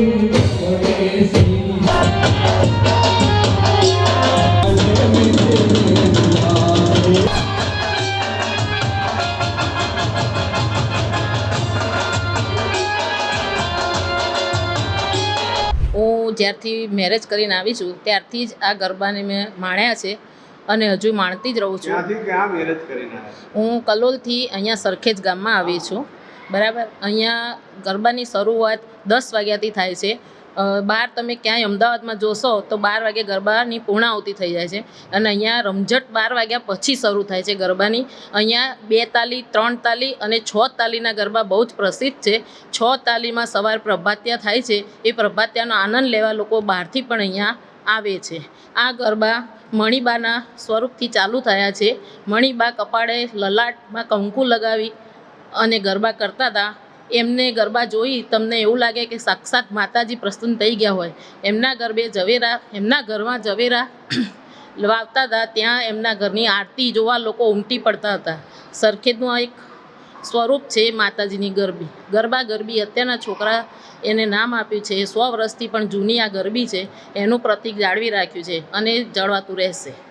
હું જ્યારથી મેરેજ કરીને આવી છું ત્યારથી જ આ ગરબાને મેં માણ્યા છે અને હજુ માણતી જ રહું છું. હું કલોલથી અહીંયા સરખેજ ગામમાં આવી છું. બરાબર? અહીંયા ગરબાની શરૂઆત દસ વાગ્યાથી થાય છે. બાર તમે ક્યાંય અમદાવાદમાં જોશો તો બાર વાગે ગરબાની પૂર્ણાહુતિ થઈ જાય છે. અને અહીંયા રમઝટ બાર વાગ્યા પછી શરૂ થાય છે ગરબાની. અહીંયા બે તાલી, ત્રણ તાલી અને છ તાલીના ગરબા બહુ જ પ્રસિદ્ધ છે. છ તાલીમાં સવાર પ્રભાત્યા થાય છે. એ પ્રભાત્યાનો આનંદ લેવા લોકો બહારથી પણ અહીંયા આવે છે. આ ગરબા મણીબાના સ્વરૂપથી ચાલુ થયા છે. મણિબા કપાળે લલાટમાં કંકુ લગાવી અને ગરબા કરતા હતા, એમને ગરબા જોઈ તમને એવું લાગે કે સાક્ષાત માતાજી પ્રસન્ન થઈ ગયા હોય. એમના ગરબે ઝવેરા, એમના ઘરમાં ઝવેરા વાવતા હતા, ત્યાં એમના ઘરની આરતી જોવા લોકો ઉમટી પડતા હતા. સરખેજનું એક સ્વરૂપ છે માતાજીની ગરબી. ગરબા ગરબી, અત્યારના છોકરા એને નામ આપ્યું છે. સો વર્ષથી પણ જૂની આ ગરબી છે. એનું પ્રતિક જાળવી રાખ્યું છે અને જળવાતું રહેશે.